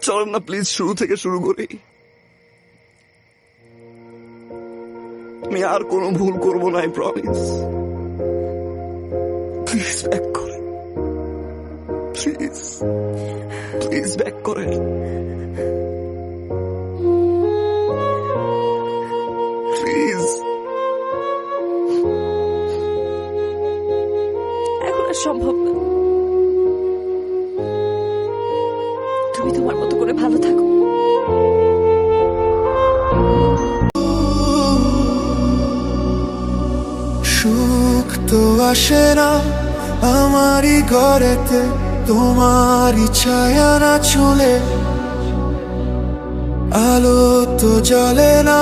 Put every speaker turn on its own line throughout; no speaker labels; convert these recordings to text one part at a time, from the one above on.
চল না প্লিজ শুরু থেকে শুরু করি। আমি আর কোনো ভুল করব না আই প্রমিস প্লিজ ব্যাক করে। প্লিজ প্লিজ ব্যাক করে। প্লিজ
এখন সম্ভব না। তুমি তোমার মতো করে ভালো থাকো
সুখ তো আসে না আমারই ঘরেতে, তোমারই ছায়া না চলে আলো তো জ্বলে না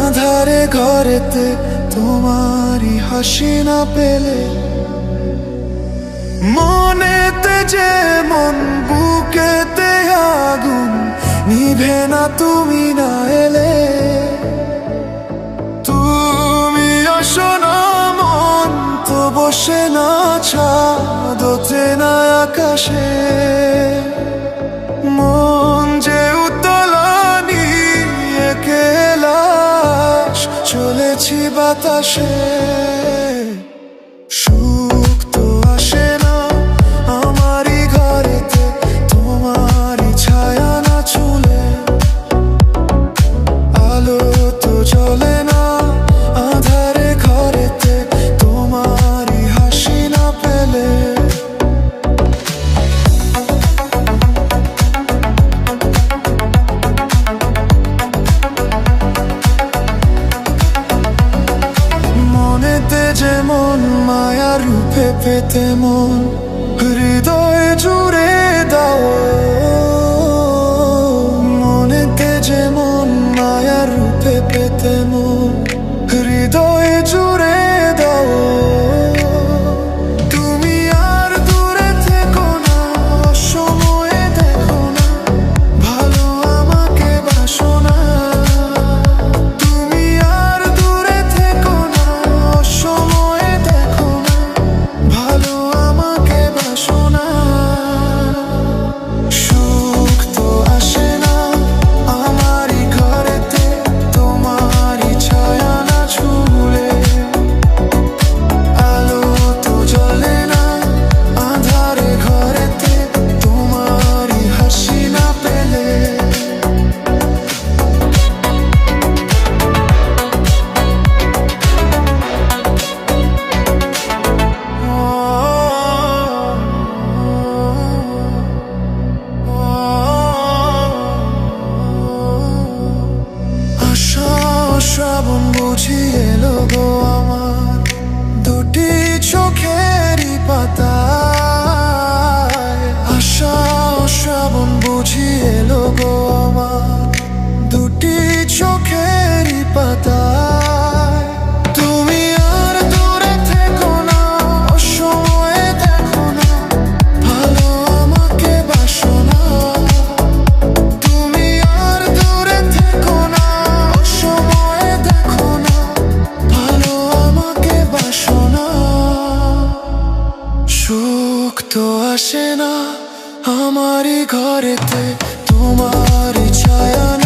আধারে ঘরেতে, তোমারই হাসি না পেলে। মনেতে যে মন বুকেতে আগুন, নিভে না তুমি না এলে। তুমি আসো না মন তো বসে না ছাদতে না আকাশে। মন যে উতলানি একেলাস চলেছি বাতাসে। মায়া রূপে পেতে মন হৃদয় জুড়ে দাও। শ্রাবণ বুঝি এলো গো আমার। দুটি চোখেরই পাতা আশা শ্রাবণ বুঝি এলো গো আসে না আমারই ঘরেতে তোমার ছায়া